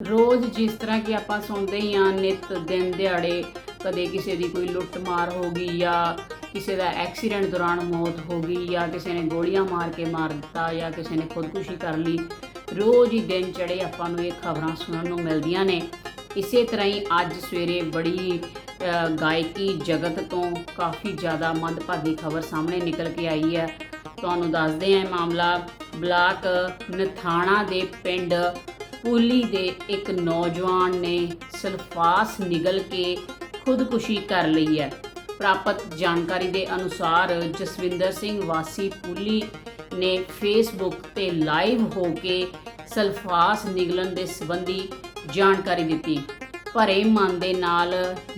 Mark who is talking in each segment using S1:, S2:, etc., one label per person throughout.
S1: ਰੋਜ਼ ਜਿਸ ਤਰ੍ਹਾਂ ਕਿ ਆਪਾਂ ਸੁਣਦੇ ਹੀ ਆ ਨਿਤ, ਦਿਨ ਦਿਹਾੜੇ, ਕਦੇ ਕਿਸੇ ਦੀ ਕੋਈ ਲੁੱਟ ਮਾਰ ਹੋ ਗਈ ਜਾਂ ਕਿਸੇ ਦਾ ਐਕਸੀਡੈਂਟ ਦੌਰਾਨ ਮੌਤ ਹੋ ਗਈ ਜਾਂ ਕਿਸੇ ਨੇ ਗੋਲੀਆਂ ਮਾਰ ਕੇ ਮਾਰ ਦਿੱਤਾ ਜਾਂ ਕਿਸੇ ਨੇ ਖੁਦਕੁਸ਼ੀ ਕਰ ਲਈ, ਰੋਜ਼ ਹੀ ਦਿਨ ਚੜੇ ਆਪਾਂ ਨੂੰ ਇਹ ਖਬਰਾਂ ਸੁਣਨ ਨੂੰ ਮਿਲਦੀਆਂ ਨੇ। ਇਸੇ ਤਰ੍ਹਾਂ ਹੀ ਅੱਜ ਸਵੇਰੇ ਬੜੀ ਗਾਇਕੀ ਜਗਤ ਤੋਂ ਕਾਫੀ ਜ਼ਿਆਦਾ ਮੰਦਭਾਗੀ ਖਬਰ ਸਾਹਮਣੇ ਨਿਕਲ ਕੇ ਆਈ ਹੈ। ਤੁਹਾਨੂੰ ਦੱਸਦੇ ਹਾਂ ਇਹ ਮਾਮਲਾ ਬਲਾਕ ਨਥਾਣਾ ਦੇ ਪਿੰਡ ਪੁਲੀ ਦੇ ਇੱਕ ਨੌਜਵਾਨ ਨੇ ਸਲਫਾਸ ਨਿਗਲ ਕੇ ਖੁਦਕੁਸ਼ੀ ਕਰ ਲਈ ਹੈ। ਪ੍ਰਾਪਤ ਜਾਣਕਾਰੀ ਦੇ ਅਨੁਸਾਰ ਜਸਵਿੰਦਰ ਸਿੰਘ ਵਾਸੀ ਪੁਲੀ ਨੇ ਫੇਸਬੁੱਕ ਤੇ ਲਾਈਵ ਹੋ ਕੇ ਸਲਫਾਸ ਨਿਗਲਣ ਦੇ ਸੰਬੰਧੀ ਜਾਣਕਾਰੀ ਦਿੱਤੀ। ਭਰੇ ਮਨ ਦੇ ਨਾਲ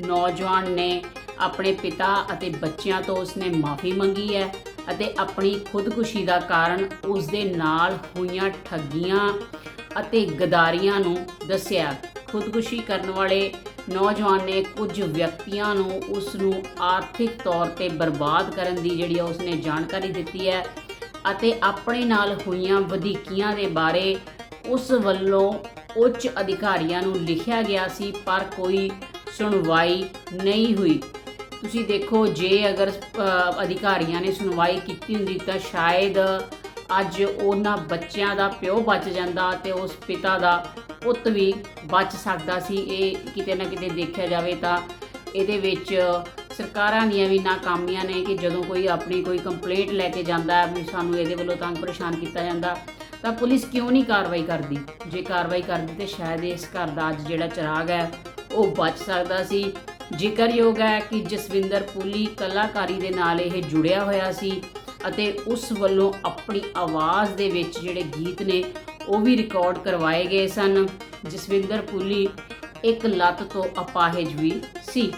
S1: ਨੌਜਵਾਨ ਨੇ ਆਪਣੇ ਪਿਤਾ ਅਤੇ ਬੱਚਿਆਂ ਤੋਂ ਉਸਨੇ ਮਾਫੀ ਮੰਗੀ ਹੈ ਅਤੇ ਆਪਣੀ ਖੁਦਕੁਸ਼ੀ ਦਾ ਕਾਰਨ ਉਸ ਦੇ ਨਾਲ ਹੋਈਆਂ ਠੱਗੀਆਂ ਅਤੇ ਗਦਾਰੀਆਂ ਨੂੰ ਦੱਸਿਆ। ਖੁਦਕੁਸ਼ੀ ਕਰਨ ਵਾਲੇ ਨੌਜਵਾਨ ਨੇ ਕੁਝ ਵਿਅਕਤੀਆਂ ਨੂੰ ਉਸ ਨੂੰ ਆਰਥਿਕ ਤੌਰ ਤੇ ਬਰਬਾਦ ਕਰਨ ਦੀ ਜਿਹੜੀ ਆ ਉਸਨੇ ਜਾਣਕਾਰੀ ਦਿੱਤੀ ਹੈ ਅਤੇ ਆਪਣੇ ਨਾਲ ਹੋਈਆਂ ਵਧੀਕੀਆਂ ਦੇ ਬਾਰੇ ਉਸ ਵੱਲੋਂ ਉੱਚ ਅਧਿਕਾਰੀਆਂ ਨੂੰ ਲਿਖਿਆ ਗਿਆ ਸੀ, ਪਰ ਕੋਈ ਸੁਣਵਾਈ ਨਹੀਂ ਹੋਈ। ਤੁਸੀਂ ਦੇਖੋ, ਜੇ ਅਗਰ ਅਧਿਕਾਰੀਆਂ ਨੇ ਸੁਣਵਾਈ ਕੀਤੀ ਹੁੰਦੀ ਤਾਂ ਸ਼ਾਇਦ ਅੱਜ ਉਹਨਾਂ ਬੱਚਿਆਂ ਦਾ ਪਿਓ ਬਚ ਜਾਂਦਾ ਤੇ ਉਸ ਪਿਤਾ ਦਾ ਪੁੱਤ ਵੀ ਬਚ ਸਕਦਾ ਸੀ। ਇਹ ਕਿਤੇ ਨਾ ਕਿਤੇ ਦੇਖਿਆ ਜਾਵੇ ਤਾਂ ਇਹਦੇ ਵਿੱਚ ਸਰਕਾਰਾਂ ਦੀਆਂ ਵੀ ਨਾਕਾਮੀਆਂ ਨੇ ਕਿ ਜਦੋਂ ਕੋਈ ਆਪਣੀ ਕੋਈ ਕੰਪਲੇਂਟ ਲੈ ਕੇ ਜਾਂਦਾ ਹੈ, ਵੀ ਸਾਨੂੰ ਇਹਦੇ ਵੱਲੋਂ ਤੰਗ ਪਰੇਸ਼ਾਨ ਕੀਤਾ ਜਾਂਦਾ, ਤਾਂ ਪੁਲਿਸ ਕਿਉਂ ਨਹੀਂ ਕਾਰਵਾਈ ਕਰਦੀ? ਜੇ ਕਾਰਵਾਈ ਕਰਦੀ ਤੇ ਸ਼ਾਇਦ ਇਸ ਘਰ ਦਾ ਅੱਜ ਜਿਹੜਾ ਚਿਰਾਗ ਹੈ, ਉਹ ਬਚ ਸਕਦਾ ਸੀ। ਜ਼ਿਕਰਯੋਗ ਹੈ ਕਿ ਜਸਵਿੰਦਰ ਪੁਲੀ ਕਲਾਕਾਰੀ ਦੇ ਨਾਲ ਇਹ ਜੁੜਿਆ ਹੋਇਆ ਸੀ। ਅਤੇ ਉਸ ਵੱਲੋਂ ਆਪਣੀ ਆਵਾਜ਼ ਦੇ ਵਿੱਚ ਜਿਹੜੇ ਗੀਤ ਨੇ, ਉਹ ਵੀ ਰਿਕਾਰਡ ਕਰਵਾਏ ਗਏ ਸਨ। ਜਸਵਿੰਦਰ ਪੁਲੀ ਇੱਕ ਲੱਤ ਤੋਂ ਅਪਾਹਜ ਵੀ ਸੀ।